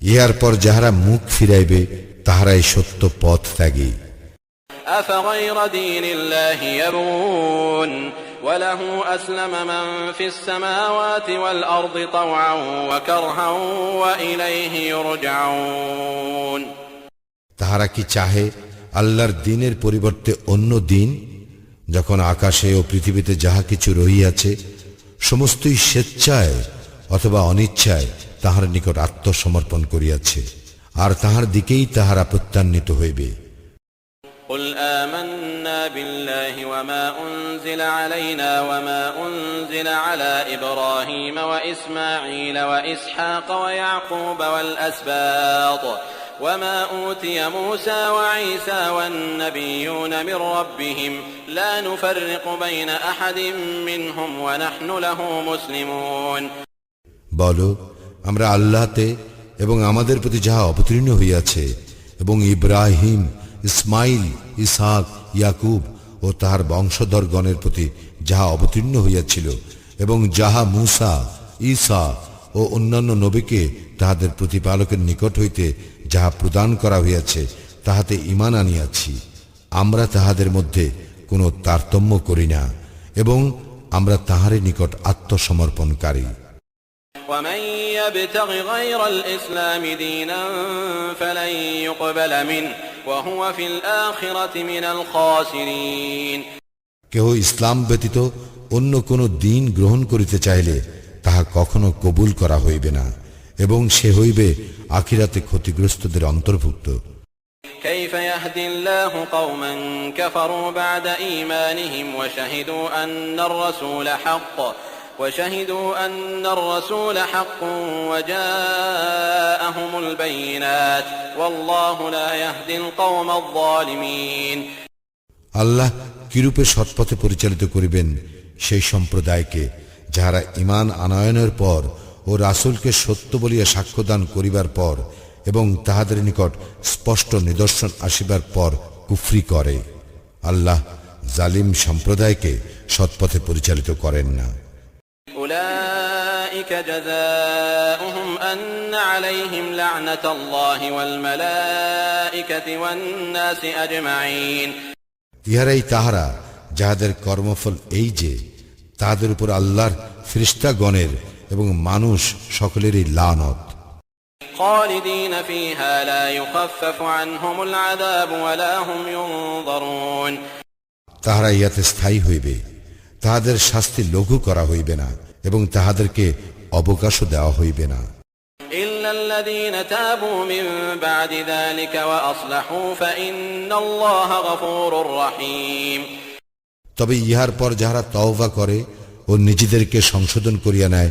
ইহার পর যাহারা মুখ ফিরাইবে তাহারাই সত্য পথ ত্যাগী أفغير دين الله يبغون وله أسلم من في السماوات والأرض طوعا وكرها وإليه يرجعون তাহারা কি চাহে আল্লাহর দিনের পরিবর্তে অন্য দিন যখন আকাশে ও পৃথিবীতে যাহা কিছু রহিয়াছে সমস্তই স্বেচ্ছায় অথবা অনিচ্ছায় তাহার নিকট আত্মসমর্পণ করিয়াছে আর তাহার দিকেই তাহারা প্রত্যান্বিত হইবে قل آمنا بالله وما أنزل علينا وما أنزل على إبراهيم وإسماعيل وإسحاق ويعقوب والأسباط وما أوتي موسى وعيسى والنبيون من ربهم لا نفرق بين أحد منهم ونحن له مسلمون বলো আমরা আল্লাহতে এবং আমাদের প্রতি যাহা অবতীর্ণ হইয়াছে এবং ইব্রাহিম ইসমাইল ইসহাক ইয়াকুব ও তাহার বংশধরগণের প্রতি যাহা অবতীর্ণ হইয়াছিল এবং যাহা মূসা ঈসা ও অন্যান্য নবীকে তাহাদের প্রতিপালকের নিকট হইতে যাহা প্রদান করা হইয়াছে তাহাতে ইমান আনিয়াছি আমরা তাহাদের মধ্যে কোনো তারতম্য করি না এবং আমরা তাহারে নিকট আত্মসমর্পণকারী ومن يبتغ غير الإسلام دينا فلن يقبل منه وهو في الآخرة من الخاسرين কেহ ইসলাম ব্যতীত অন্য কোন দিন গ্রহণ করিতে চাইলে তাহা কখনো কবুল করা হইবে না এবং সে হইবে আখিরাতে ক্ষতিগ্রস্তদের অন্তর্ভুক্ত كيف يهدي الله قوما كفروا بعد إيمانهم وشهدوا أن الرسول حق وشهدوا أن الرسول حق وجاءهم البينات والله لا يهدي القوم الظالمين আল্লাহ কিরূপে সৎপথে পরিচালিত করিবেন সেই সম্প্রদায়কে যাহারা ইমান আনয়নের পর ও রাসূলকে সত্য বলিয়া সাক্ষ্যদান করিবার পর এবং তাহাদের নিকট স্পষ্ট নিদর্শন আসিবার পর কুফরি করে আল্লাহ জালিম সম্প্রদায়কে সৎপথে পরিচালিত করেন না أولئك جزاؤهم أن عليهم لعنة الله والملائكة والناس أجمعين ইহারাই তাহারা যাহাদের কর্মফল এই যে তাহাদের উপর আল্লাহর ফ্রিস্তাগণের এবং মানুষ সকলেরই লানত خالدين فيها لا يخفف عنهم العذاب ولا هم ينظرون তাহারা ইহাতে স্থায়ী হইবে তাহাদের শাস্তি লঘু করা হইবে না এবং তাহাদেরকে অবকাশও দেওয়া হইবে না إلا الذين تابوا من بعد ذلك وأصلحوا فإن الله غفور رحيم তবে ইহার পর যাহারা তওবা করে ও নিজেদেরকে সংশোধন করিয়া নেয়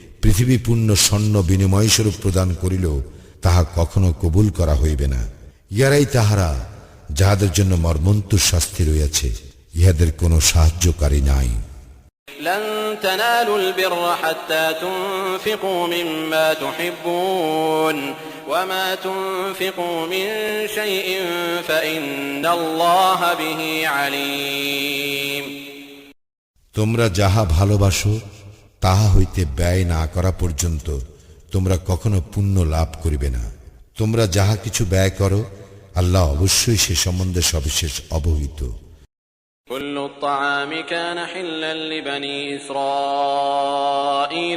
পৃথিবী পূর্ণ স্বর্ণ বিনিময় স্বরূপ প্রদান করিল তাহা কখনো কবুল করা হইবে না ইয়ারাই তাহারা যাহাদের জন্য মর্মন্তুর শাস্তি রইয়াছে ইহাদের কোনো সাহায্যকারী নাই لن تنالوا البر حتى تنفقوا مما تحبون وما تنفقوا من شيء فإن الله به عليم তোমরা যাহা ভালোবাসো তাহা হইতে ব্যয় না করা পর্যন্ত তোমরা কখনো পুণ্য লাভ করিবে না তোমরা যাহা কিছু ব্যয় করো আল্লাহ অবশ্যই সে সম্বন্ধে সবিশেষ অবহিত كل الطعام كان حلا لبني إسرائيل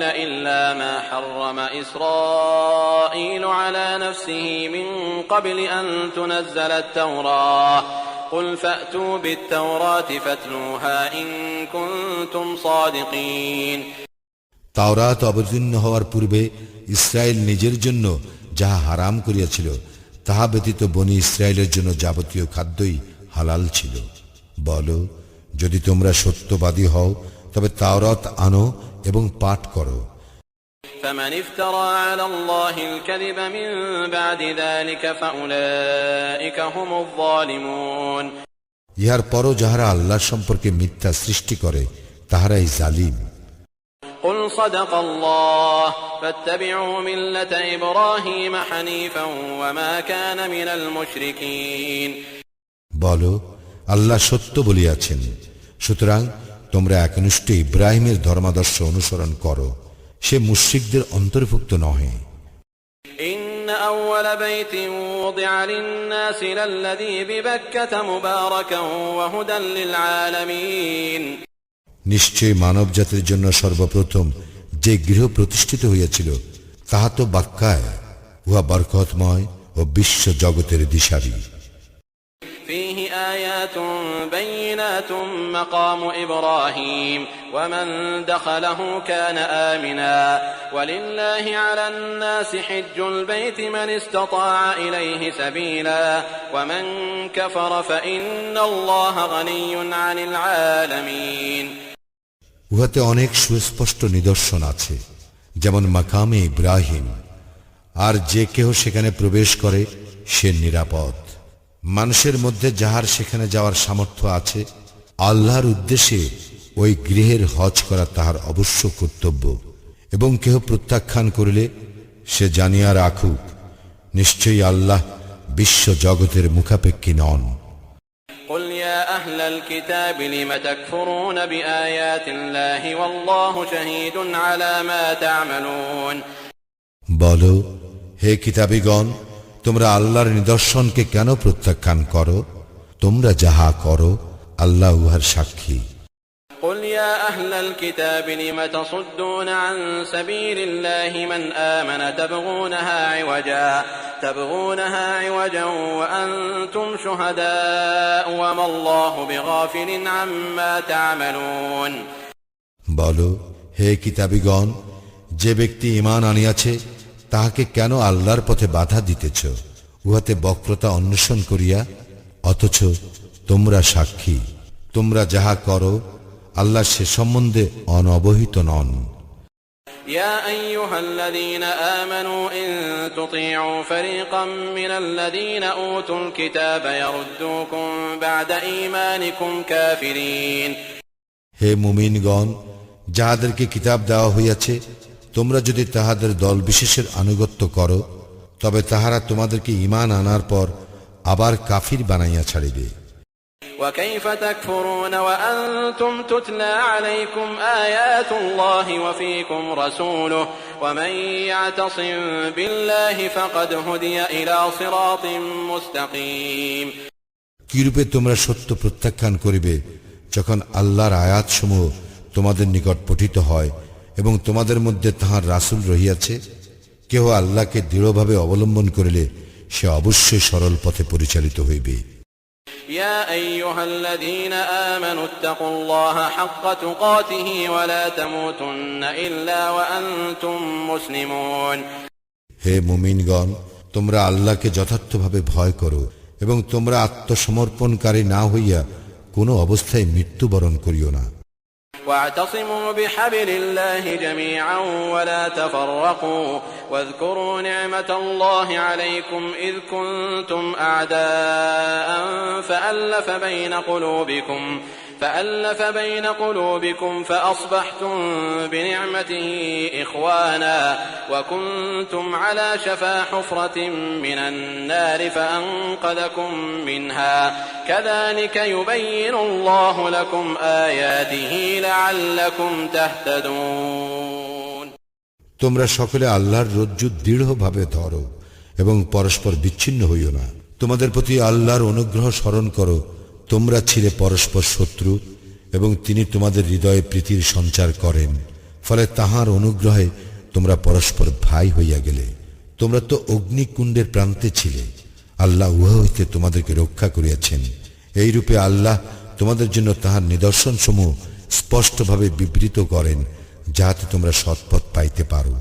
إلا ما حرم إسرائيل على نفسه من قبل أن تنزل التوراة قل فأتوا بالتوراة فاتلوها إن كنتم صادقين তাওরাত অবতীর্ণ হওয়ার পূর্বে ইসরায়েল নিজের জন্য যাহা হারাম করিয়াছিল তাহা ব্যতীত বনি ইসরায়েলের জন্য যাবতীয় খাদ্যই হালাল ছিল বলো যদি তোমরা সত্যবাদী হও তবে তাওরাত আনো এবং পাঠ করো فمن افترى على الله الكذب من بعد ذلك فأولئك هم الظالمون ইহার পরও যাহারা আল্লাহ সম্পর্কে মিথ্যা সৃষ্টি করে তাহারাই জালিম قل صدق الله فاتبعوا ملة إبراهيم حنيفا وما كان من المشركين বলো আল্লাহ সত্য বলিয়াছেন সুতরাং তোমরা একনিষ্ঠ ইব্রাহিমের ধর্মাদর্শ অনুসরণ করো সে মুশ্রিকদের অন্তর্ভুক্ত নহে إن أول بيت وضع للناس للذي ببكة مباركا وهدى للعالمين নিশ্চয় মানব জাতির জন্য সর্বপ্রথম যে গৃহ প্রতিষ্ঠিত হইয়াছিল তাহা তো বাক্কায় উহা বরকতময় ও বিশ্ব জগতের দিশারি فيه آيات بينات مقام إبراهيم ومن دخله كان آمنا ولله على الناس حج البيت من استطاع إليه سبيلا ومن كفر فإن الله غني عن العالمين উহাতে অনেক সুস্পষ্ট নিদর্শন আছে, যেমন মাকামে ইব্রাহিম, আর যে কেহ সেখানে প্রবেশ করে, সে নিরাপদ। মানুষের মধ্যে যাহার সেখানে যাওয়ার সামর্থ্য আছে, আল্লাহর উদ্দেশ্যে ওই গৃহের হজ করা তাহার অবশ্য কর্তব্য, এবং কেহ প্রত্যাখ্যান করিলে সে জানিয়া রাখুক, নিশ্চয়ই আল্লাহ বিশ্ব জগতের মুখাপেক্ষী নন। يا أهل الكتاب لم تكفرون بآيات الله والله شهيد على ما تعملون বলো হে কিতাবিগণ তোমরা আল্লাহর নিদর্শনকে কেন প্রত্যাখ্যান করো তোমরা যাহা করো আল্লাহ উহার সাক্ষী قل يا أهل الكتاب لم تصدون عن سبيل الله من آمن تبغونها عوجا تبغونها عوجا وأنتم شهداء وما الله بغافل عما تعملون বলো হে কিতাবিগণ যে ব্যক্তি ইমান আনিয়াছে তাহাকে কেন আল্লাহর পথে বাধা দিতেছ উহাতে বক্রতা অন্বেষণ করিয়া অথচ তোমরা সাক্ষী তোমরা যাহা করো আল্লাহ সে সম্বন্ধে অনবহিত নন يا أيها الذين آمنوا إن تطيعوا فريقا من الذين أوتوا الكتاب يردوكم بعد إيمانكم كافرين হে মুমিনগণ যাহাদেরকে কিতাব দেওয়া হইয়াছে তোমরা যদি তাহাদের দল বিশেষের আনুগত্য করো তবে তাহারা তোমাদেরকে ইমান আনার পর আবার কাফির বানাইয়া ছাড়িবে وكيف تكفرون وأنتم تتلى عليكم آيات الله وفيكم رسوله ومن يعتصم بالله فقد هدي إلى صراط مستقيم কিরূপে তোমরা সত্য প্রত্যাখ্যান করিবে যখন আল্লাহর আয়াতসমূহ তোমাদের নিকট পঠিত হয় এবং তোমাদের মধ্যে তাহার রাসূল রহিয়াছে কেহ আল্লাহকে দৃঢ়ভাবে অবলম্বন করিলে সে অবশ্যই সরল পথে পরিচালিত হইবে يا أيها الذين آمنوا اتقوا الله حق تقاته ولا تموتن إلا وأنتم مسلمون হে মুমিনগণ তোমরা আল্লাহকে যথার্থভাবে ভয় করো এবং তোমরা আত্মসমর্পণকারী না হইয়া কোনো অবস্থায় মৃত্যুবরণ করিও না واعتصموا بحبل الله جميعا ولا تفرقوا واذكروا نعمة الله عليكم إذ كنتم أعداء فألف بين قلوبكم فألف بين قلوبكم فأصبحتم بنعمته إخوانا وكنتم على شفا حفرة من النار فأنقذكم منها كذلك يبين الله لكم آياته لعلكم تهتدون তোমরা সকলে আল্লাহর রজ্জু দৃঢ়ভাবে ধরো এবং পরস্পর বিচ্ছিন্ন হইও না তোমাদের প্রতি আল্লাহর অনুগ্রহ স্মরণ করো তোমরা ছিলে পরস্পর শত্রু, এবং তিনি তোমাদের হৃদয়ে প্রীতির সঞ্চার করেন। ফলে তাহার অনুগ্রহে তোমরা পরস্পর ভাই হইয়া গেলে। তোমরা তো অগ্নিকুণ্ডের প্রান্তে ছিলে। আল্লাহ উহা হইতে তোমাদেরকে রক্ষা করিয়াছেন। এই রূপে আল্লাহ তোমাদের জন্য তাহার নিদর্শনসমূহ স্পষ্টভাবে বিবৃত করেন, যাহাতে তোমরা সৎপথ পাইতে পারো।